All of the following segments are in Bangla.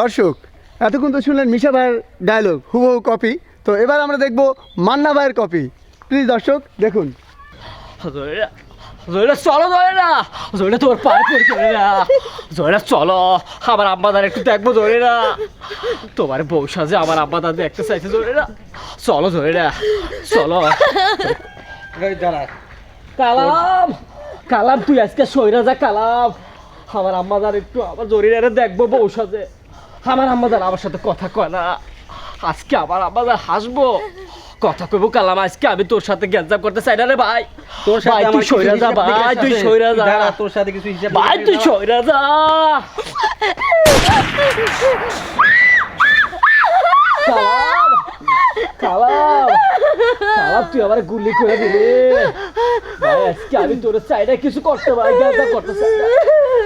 দর্শক এতক্ষণ তো শুনলেন মিশা ভাইয়ের ডায়লগ হুবহু কপি তো এবার আমরা দেখব মান্না ভাইয়ের কপি প্লিজ দর্শক দেখুন। জয়রা চলো জয়রা। জয়রা তোমার পায়ে পড়ে জয়রা। জয়রা চলো। আমার আব্বাদার একটু দেখব জয়রা। তোমার বউ সাজে আমার আব্বাদার দেখতে চাইছে জয়রা। চলো জয়রা চলো। কালাম কালাম তুই আজকে সৈরা যা কালাম। আমার আম্মাদার একটু আমার জরিরে দেখব বউ সাজে। আমার আম্মাদার আমার সাথে কথা কয় না। আজকে আমার আম্মাদার হাসবো। কথা কইবো কালাম আজকে আমি তোর সাথে গ্যাঞ্জাম করতে চাই না রে ভাই। তোর সাথে তুই সইরা যা ভাই তুই সইরা যা। তোর সাথে কিছু হিসাব ভাই তুই সইরা যা। কালাম কালাম কালাম তুই আমার গুলি করে দিলি। ভাই আজকে আমি তোর চাই না কিছু করতে ভাই গ্যাঞ্জাম করতে চাই না।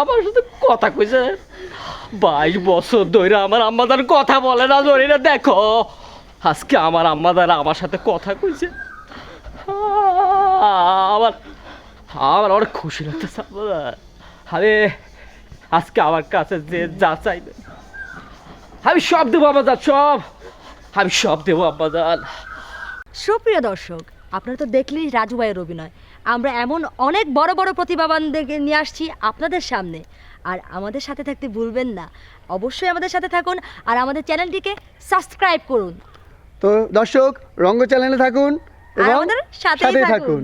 আমার কথা কইছেন বাইশ বছর ধরে আমার আম্মাদার কথা বলে না ধরে না দেখো। আজকে আমার আম্মাদার আমার সাথে কথা কইছে। আমার আমার অনেক খুশি লাগতেছে আম্মাদার আরে, আজকে আমার কাছে যে যা চাইবে। আমি সব দেবো আম্মাদার সব। আমি সব দেবো আম্মাদার সুপ্রিয় দর্শক আপনারা তো দেখলেই রাজু ভাইয়ের অভিনয়। আমরা এমন অনেক বড় বড় প্রতিভাবানদেরকে নিয়ে আসছি আপনাদের সামনে। আর আমাদের সাথে থাকতে ভুলবেন না। অবশ্যই আমাদের সাথে থাকুন আর আমাদের চ্যানেলটিকে সাবস্ক্রাইব করুন। তো দর্শক রঙ্গ চ্যানেলে থাকুন এবং আমাদের থাকুন। থাকুন।